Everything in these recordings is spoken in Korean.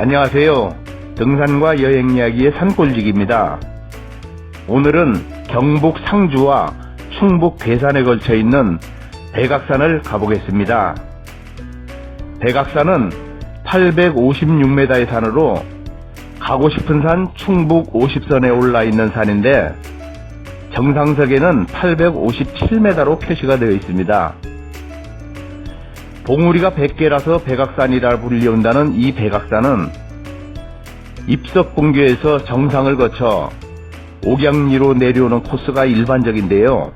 안녕하세요. 등산과 여행 이야기의 산골직입니다. 오늘은 경북 상주와 충북 괴산에 걸쳐 있는 백악산을 가보겠습니다. 백악산은 856m의 산으로 가고 싶은 산 충북 50선에 올라 있는 산인데 정상석에는 857m로 표시가 되어 있습니다. 봉우리가 100개라서 백악산이라 불리운다는 이 백악산은 입석봉교에서 정상을 거쳐 옥양리로 내려오는 코스가 일반적인데요.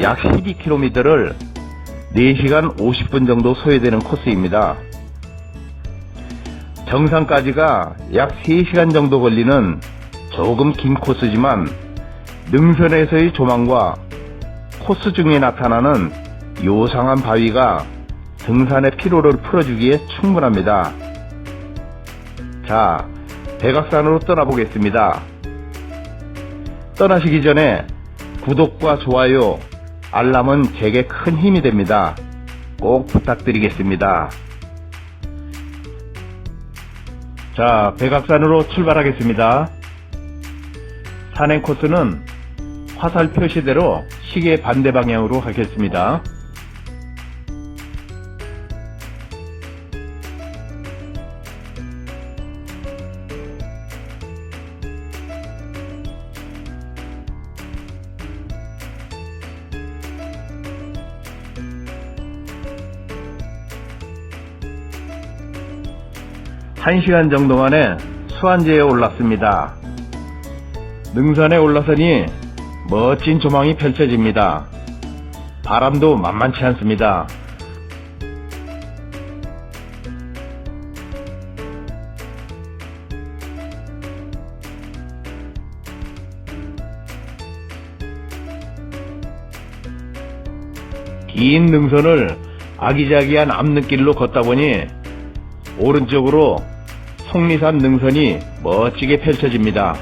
약 12km를 4시간 50분 정도 소요되는 코스입니다. 정상까지가 약 3시간 정도 걸리는 조금 긴 코스지만 능선에서의 조망과 코스 중에 나타나는 요상한 바위가 등산의 피로를 풀어주기에 충분합니다. 자, 백악산으로 떠나보겠습니다. 떠나시기 전에 구독과 좋아요, 알람은 제게 큰 힘이 됩니다. 꼭 부탁드리겠습니다. 자, 백악산으로 출발하겠습니다. 산행 코스는 화살 표시대로 시계 반대 방향으로 가겠습니다. 한시간 정도 만에 수안제에 올랐습니다. 능선에 올라서니 멋진 조망이 펼쳐집니다. 바람도 만만치 않습니다. 긴 능선을 아기자기한 앞눈길로 걷다 보니 오른쪽으로 속리산 능선이 멋지게 펼쳐집니다.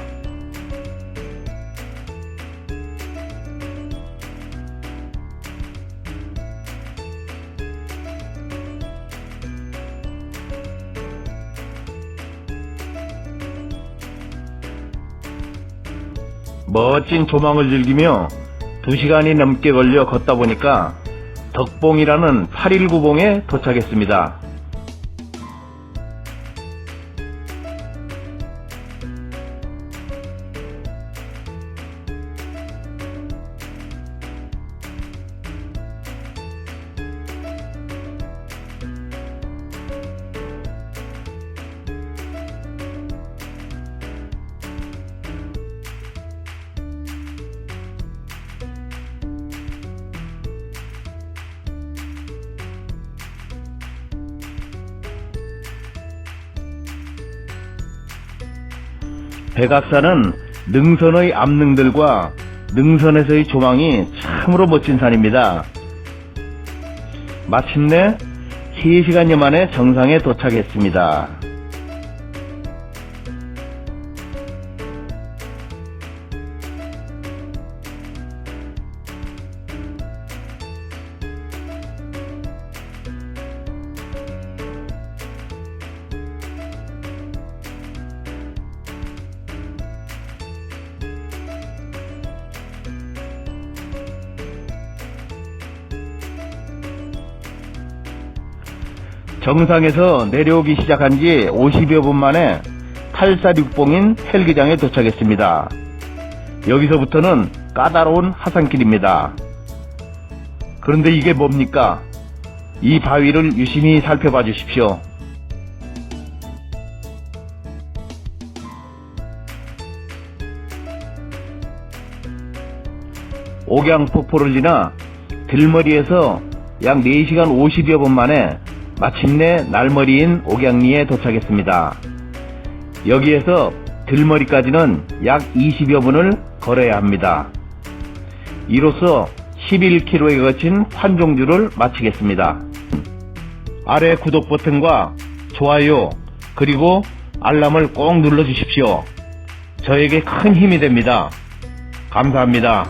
멋진 조망을 즐기며 2시간이 넘게 걸려 걷다 보니까 덕봉이라는 819봉에 도착했습니다. 백악산은 능선의 암능들과 능선에서의 조망이 참으로 멋진 산입니다. 마침내 3시간여 만에 정상에 도착했습니다. 정상에서 내려오기 시작한 지 50여 분 만에 탈사육봉인 헬기장에 도착했습니다. 여기서부터는 까다로운 하산길입니다. 그런데 이게 뭡니까? 이 바위를 유심히 살펴봐 주십시오. 옥양 폭포를 지나 들머리에서 약 4시간 50여 분 만에 마침내 날머리인 옥양리에 도착했습니다. 여기에서 들머리까지는 약 20여 분을 걸어야 합니다. 이로써 11km에 거친 환종주를 마치겠습니다. 아래 구독 버튼과 좋아요 그리고 알람을 꼭 눌러주십시오. 저에게 큰 힘이 됩니다. 감사합니다.